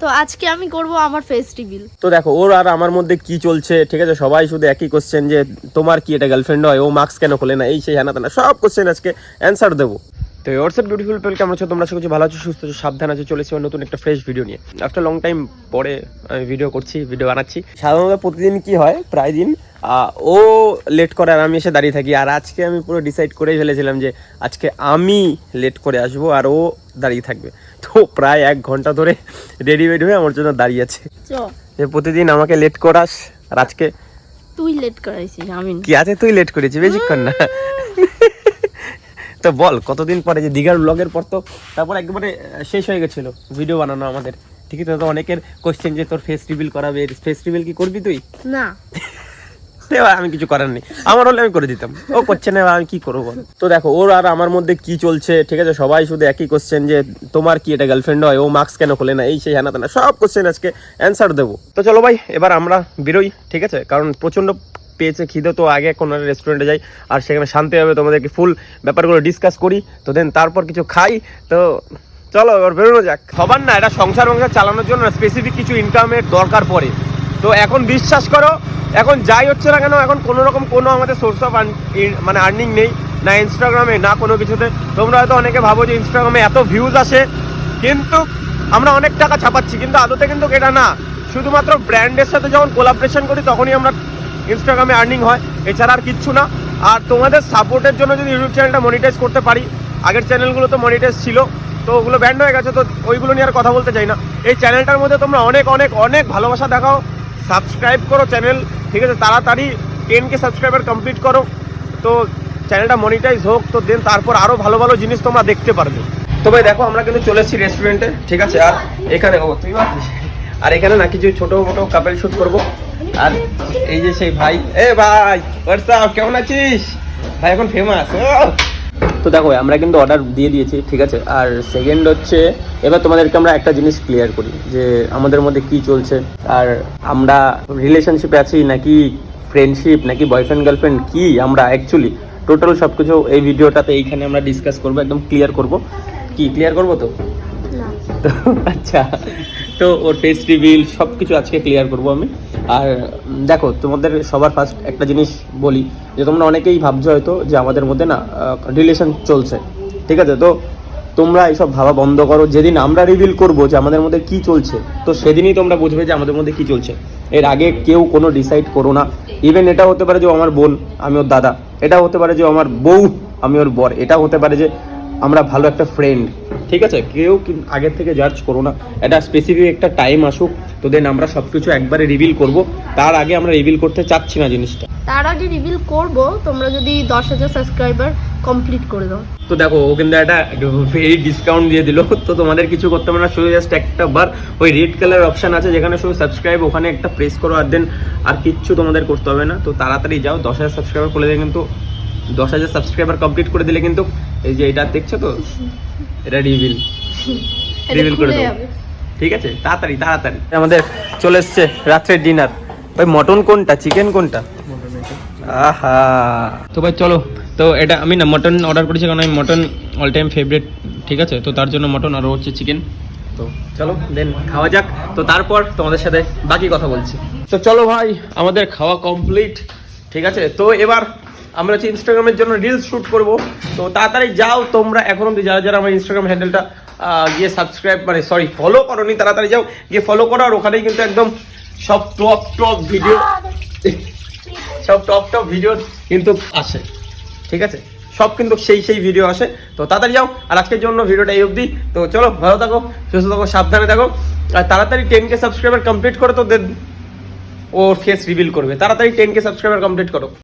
তো আজকে আমি করব আমার ফেস রিভিল তো দেখো, ওর আর আমার মধ্যে কি চলছে, ঠিক আছে? সবাই শুধু একই কোশ্চেন যে, তোমার কি এটা গার্লফ্রেন্ড হয়? ও মার্কস কেন খোলে না? এই, সেই হ্যানা তেনা, সব কোশ্চেন আজকে অ্যান্সার দেবো। তো হোয়াটসঅ্যাপ বিউটিফুল পেল কেমন আছো? তোমরা সব কিছু ভালো আছো, সুস্থ আছো, সাবধান আছো, চলেছি নতুন একটা ফ্রেশ ভিডিও নিয়ে। আফটার লং টাইম পরে আমি ভিডিও করছি ভিডিও বানাচ্ছি। সাধারণত প্রতিদিন কি হয়? প্রায় দিন ও লেট করে আর আমি এসে দাঁড়িয়ে থাকি। আর আজকে আমি পুরো ডিসাইড করেই ফেলেছিলাম যে, আজকে আমি লেট করে আসব আর ও দাঁড়িয়ে থাকবে। তো প্রায় এক ঘণ্টা ধরে রেডি রেডি হয়ে আমার জন্য দাঁড়িয়ে আছে। যে প্রতিদিন আমাকে লেট করাস আর আজকে তুই লেট করাইছিস আমি কি আছে? তুই লেট করেছিস বেশিক্ষণ না। তো বল কতদিন পরে যে দীঘার ব্লগের পর তো তারপর একেবারে শেষ হয়ে গেছিল ভিডিও বানানো আমাদের। ঠিকই তো তো অনেকের কোশ্চেন যে তোর ফেস রিভিল করাবে ফেস রিভিল কি করবি তুই? না। আমি কিছু করার নেই। আমার হলে আমি করে দিতাম। ও করছে না, আমি কি করব বল? তো দেখো, ওর আর আমার মধ্যে কি চলছে, ঠিক আছে? সবাই শুধু একই কোশ্চেন যে, তোমার কি এটা গার্লফ্রেন্ড হয়? ও মার্কস কেন খোলে না? এই, সেই, হ্যানা তেনা সব কোশ্চেন আজকে অ্যান্সার দেবো। তো চলো ভাই, এবার আমরা বেরোই, ঠিক আছে? কারণ প্রচণ্ড পেয়েছে খিদে, তো আগে কোনো রেস্টুরেন্টে যাই, আর সেখানে শান্তি হবে, তোমাদেরকে ফুল ব্যাপারগুলো ডিসকাস করি। তো দেন তারপর কিছু খাই। তো চলো, এবার বেরোনো যাক। সবার না, এটা সংসার সংসার চালানোর জন্য স্পেসিফিক কিছু ইনকামের দরকার পড়ে। তো এখন বিশ্বাস করো এখন যাই হচ্ছে না কেন, এখন কোনো রকম কোনো আমাদের সোর্স অফ মানে আর্নিং নেই, না ইনস্টাগ্রামে না কোনো কিছুতে। তোমরা হয়তো অনেকে ভাবো যে ইনস্টাগ্রামে এত ভিউজ আসে, কিন্তু আমরা অনেক টাকা ছাপাচ্ছি, কিন্তু আদতে কিন্তু এটা না। শুধুমাত্র ব্র্যান্ডের সাথে যখন কোলাবরেশন করি, তখনই আমরা ইনস্টাগ্রামে আর্নিং হয়, এছাড়া আর কিচ্ছু না। আর তোমাদের সাপোর্টের জন্য যদি ইউটিউব চ্যানেলটা মনিটাইজ করতে পারি, আগের চ্যানেলগুলো তো মনিটাইজ ছিল, তো ওগুলো ব্যান্ড হয়ে গেছে, তো ওইগুলো নিয়ে আর কথা বলতে চাই না। এই চ্যানেলটার মধ্যে তোমরা অনেক অনেক অনেক ভালোবাসা দেখাও। সাবস্ক্রাইব করো চ্যানেল ঠিক আছে, তাড়াতাড়ি টেন কে সাবস্ক্রাইবার কমপ্লিট করো। তো চ্যানেলটা মনিটাইজ হোক, তো দেন তারপর আরও ভালো ভালো জিনিস তোমরা দেখতে পারবে। তো ভাই, দেখো, আমরা কিন্তু চলে এসেছি রেস্টুরেন্টে ঠিক আছে? আর এখানে, ও আসিস আর এখানে না, কিছু ছোট মোটো কাপেল শ্যুট করব। আর এই যে সেই ভাই, এ ভাই কেমন আছিস? ভাই, এখন ফেমাস তো দেখো আমরা কিন্তু অর্ডার দিয়ে দিয়েছি ঠিক আছে? আর সেকেন্ড হচ্ছে এবার তোমাদেরকে আমরা একটা জিনিস ক্লিয়ার করি যে আমাদের মধ্যে কি চলছে। আর আমরা রিলেশনশিপে আছি নাকি ফ্রেন্ডশিপ নাকি বয়ফ্রেন্ড গার্লফ্রেন্ড কি আমরা অ্যাকচুয়ালি টোটাল সব কিছু এই ভিডিওটাতে এইখানে আমরা ডিসকাস করব একদম ক্লিয়ার করব। কি ক্লিয়ার করব তো? আচ্ছা তো ওর ফেস রিভিল সব কিছু আজকে ক্লিয়ার করব আমি। আর দেখো, তোমাদের সবার ফার্স্ট একটা জিনিস বলি, যে তোমরা অনেকেই ভাবছ হয়তো যে আমাদের মধ্যে না রিলেশন চলছে। ঠিক আছে? তো তোমরা এইসব ভাবা বন্ধ করো। যেদিন আমরা রিভিল করব যে আমাদের মধ্যে কি চলছে, তো সেদিনই তোমরা বুঝবে যে আমাদের মধ্যে কি চলছে। এর আগে কেউ কোনো ডিসাইড করো না। ইভেন এটা হতে পারে যে আমার বোন, আমি ওর দাদা। এটা হতে পারে যে আমার বউ, আমি ওর বর। এটা হতে পারে যে আমরা ভালো একটা ফ্রেন্ড ঠিক আছে? কেউ আগের থেকে জাজ করো না। এটা স্পেসিফিক একটা টাইম আসুক তো দেন আমরা সব কিছু একবারে রিভিল করব। তার আগে আমরা রিভিল করতে চাচ্ছি না জিনিসটা। তার আগে রিভিল করব তোমরা যদি দশ হাজার সাবস্ক্রাইবার কমপ্লিট করে দাও। তো দেখো ও কিন্তু একটা ভেরি ডিসকাউন্ট দিয়ে দিল। তো তোমাদের কিছু করতে হবে না শুধু জাস্ট একটা বার। ওই রেড কালার অপশন আছে যেখানে শুধু সাবস্ক্রাইব ওখানে একটা প্রেস করো আর দেন আর কিচ্ছু তোমাদের করতে হবে না। তো তাড়াতাড়ি যাও দশ হাজার সাবস্ক্রাইবার করে দিয়ে কিন্তু দশ হাজার সাবস্ক্রাইবার কমপ্লিট করে দিলে কিন্তু এই যে এটা দেখছ তো? এটা রিভিল রিভিল করে দেবো। ঠিক আছে? তাড়াতাড়ি তাড়াতাড়ি। আমাদের চলে এসছে রাত্রের ডিনার ভাই মটন কোনটা? চিকেন কোনটা? আহা। তো ভাই চলো। তো এটা আমি না মটন অর্ডার করেছি কারণ আমি মটন অল টাইম ফেভারিট ঠিক আছে? তো তার জন্য মটন আর হচ্ছে চিকেন তো চলো দেন খাওয়া যাক। তো তারপর তোমাদের সাথে বাকি কথা বলছি। তো চলো ভাই আমাদের খাওয়া কমপ্লিট ঠিক আছে? তো এবার আমরা হচ্ছে ইনস্টাগ্রামের জন্য রিলস শ্যুট করব। তো তাড়াতাড়ি যাও তোমরা। এখন অব্দি যারা যারা আমার ইনস্টাগ্রাম হ্যান্ডেলটা গিয়ে সাবস্ক্রাইব মানে সরি ফলো করো নি তাড়াতাড়ি যাও। গিয়ে ফলো করো আর ওখানেই কিন্তু একদম সব টপ টপ ভিডিও সব টপ টপ ভিডিও কিন্তু আসে। ঠিক আছে? সব কিন্তু সেই সেই ভিডিও আসে। তো তাড়াতাড়ি যাও। আর আজকের জন্য ভিডিওটা এই অবধি। তো চলো, ভালো থাকো, সুস্থ থাকো, সাবধানে থাকো। আর তাড়াতাড়ি টেন কে সাবস্ক্রাইবার কমপ্লিট করো তো দেন ও ফেস রিভিল করবে। তাড়াতাড়ি টেন কে সাবস্ক্রাইবার কমপ্লিট করো।